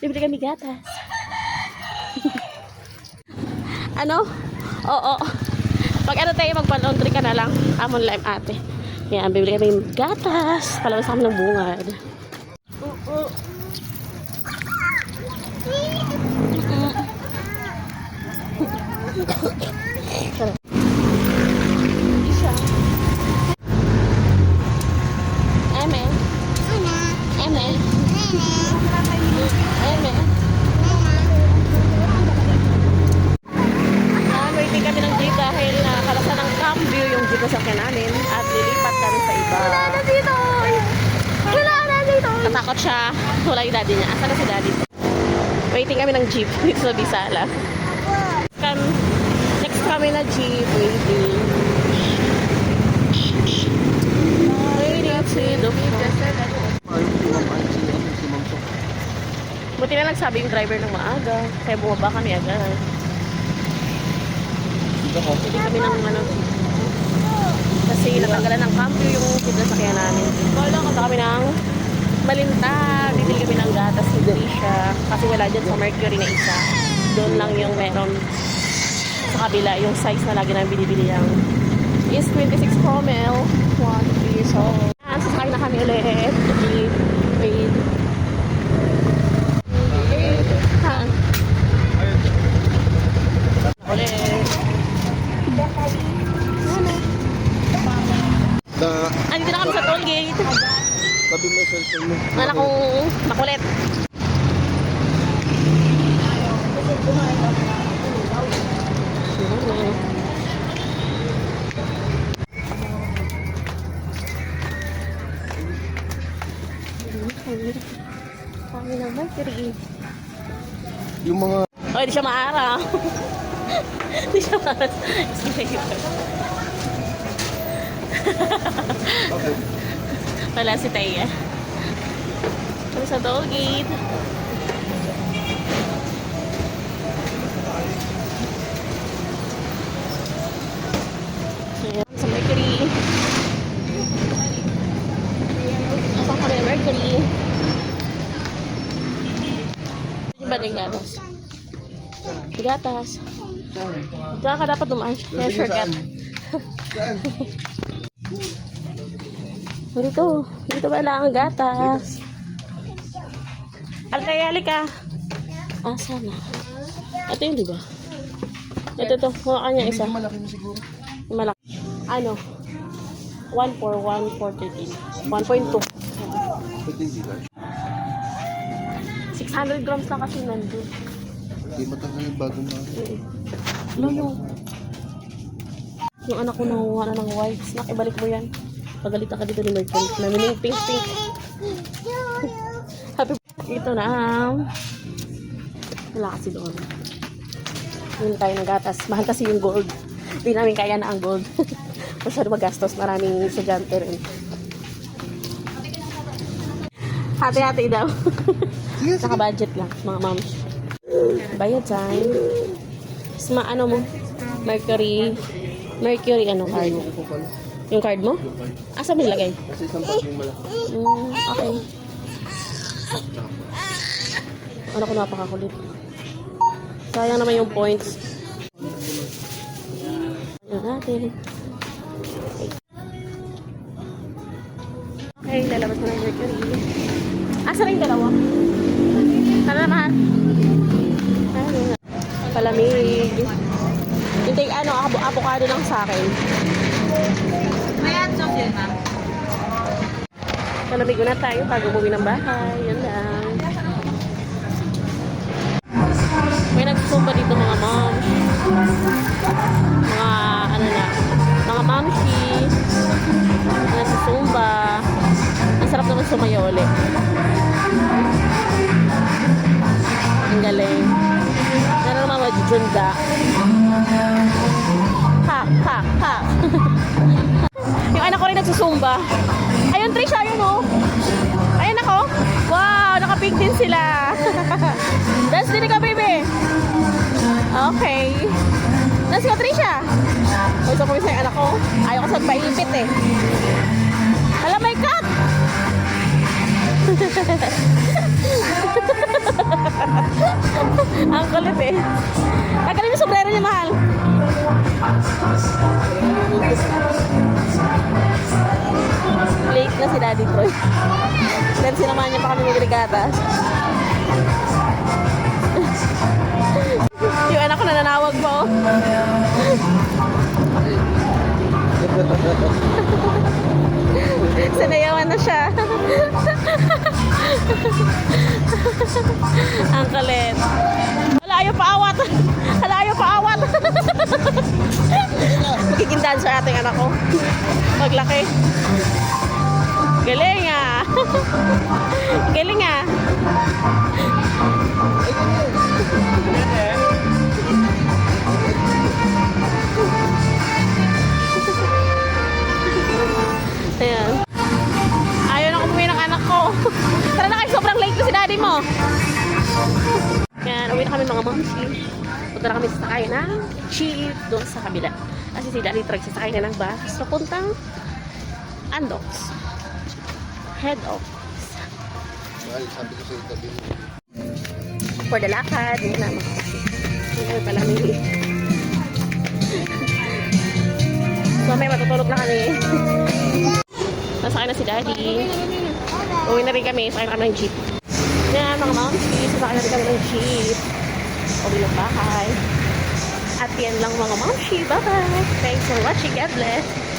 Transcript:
Bibili kami gatas. ano? Oo. Pag ano tayo, magpa-laundry ka na lang. Amon lime ate. Yan, bibili kami gatas. Palabas kami ng bungad. Oo. Sarap. Isa. Eme. Eme. Eme. Yan, waiting kami ng jeep dahil nakakalasan ng cambio yung jeep na sakyan namin at lilipat kami sa iba. Wala na dito! Wala na dito! Natakot siya. Wala yung daddy niya. Asan na si daddy? Waiting kami ng jeep dito sa Bisala. Kan, next kami na jeep. Waiting. To the. Buti na nagsabi yung driver ng maaga. Kaya bumaba kami agad. Hindi kami ng ano. Kasi natanggalan ng cambio yung pizza sakyan namin. Punta kami ng Malinta. Bibili kami ng gatas ni Grisha. Kasi wala dyan sa Mercury na isa. Doon lang yung meron sa kabila. Yung size na lagi namin binibili yung is 26 promil. 1 years old. Yan, sasakay na kami ulit. Da, Andito na kami sa toll gate. tabi mo cellphone mo. Anak kong makulit. Kami ng Mercury. Yung mga, Oh, di siya maara. di siya maara. Wala si Taya. Kami sa toll gate. Ayan, sa Mercury. Nasaan kami ng Mercury? Yung ba yung gatas? Gatas. Diyan ka dapat dumaan. Kaya shortcut. saan? Dito. Dito ba lang ang gatas? Alkay, alika. Ah, sana. Ito yung di ba? Ito to. Mukha kanya isa. Malaki na siguro. Malaki. Ano? 1 for 1 for 13. 1.2. Pwede hindi lang. 600 grams na kasi nandun. Hindi matagal yung bagong mga. Alam mo. Yung anak ko nakuha na ng white. Snack, ibalik mo yan. Pagalit ka dito ni Merkel. Namin yung pink pink. Happy Ito na. Wala kasi doon. Yun tayo ng gatas. Mahal kasi yung gold. Hindi namin kaya na ang gold. Masyado magastos. Maraming estudyante rin. Hati-hati daw. Naka-budget lang, mga moms. Bayad time. Tapos ma ano mo? Mercury. Mercury ano card? Yung card mo? Yung. Asa mo nilagay? Kasi isang bag yung malaki. Mm, okay. Ano ko napakakulit. Sayang naman yung points. Ano natin. Okay, lalabas mo ng Mercury. Asa rin dalawa? Ano naman? Ano nga? Palamig. Yung take ano, avo- avocado lang sa akin. Ayan, chocolate, ma'am. Palamig na tayo bago umuwi ng bahay. Yan lang. May nagsusumba dito mga mom. Mga ano na. Mga mamshi. Nagsusumba. Ang sarap naman sumayaw ulit. Ang galing. Meron naman majujunda. Ha, ha, ha. Yung anak ko rin nagsusumba. Ayun, Trisha, ayun oh. Ayun ako. Wow, nakapink din sila. Dance din ka, baby. Okay. Dance ka, Trisha. Gusto ko yung anak ko. Ayaw ko sa paipit eh. Alam, may cut. Ang kulit eh. Tagalin yung sombrero niya, mahal. Si Daddy Troy. Then sinamahan niya pa kami magregatas. yung anak ko nananawag pa oh. Sinayawan na siya. Ang kalit. Wala ayaw paawat. Wala ayaw paawat. Magiging dancer ating anak ko. Paglaki. Galing ah. Galing ah. Ayan. Ayaw anak ko. Tara na kayo, sobrang late ko si daddy mo. Yan, uwi na kami mga mamsi. Punta na kami sa sakay ng jeep doon sa kabila. Kasi si daddy truck sasakay na ng bus papuntang Andox. Head office. Mahal, sabi ko sa'yo, tabi mo. For the lakad, yun na mga mamsi. Yun pala ni So may matutulog na kami. Nasakay na si daddy. Uwi na rin kami, na kami ng jeep. Yan mga mamsi, sasakay na rin kami ng jeep. Uwi ng bahay. At yan lang mga mamsi. Bye-bye. Thanks for watching. God bless.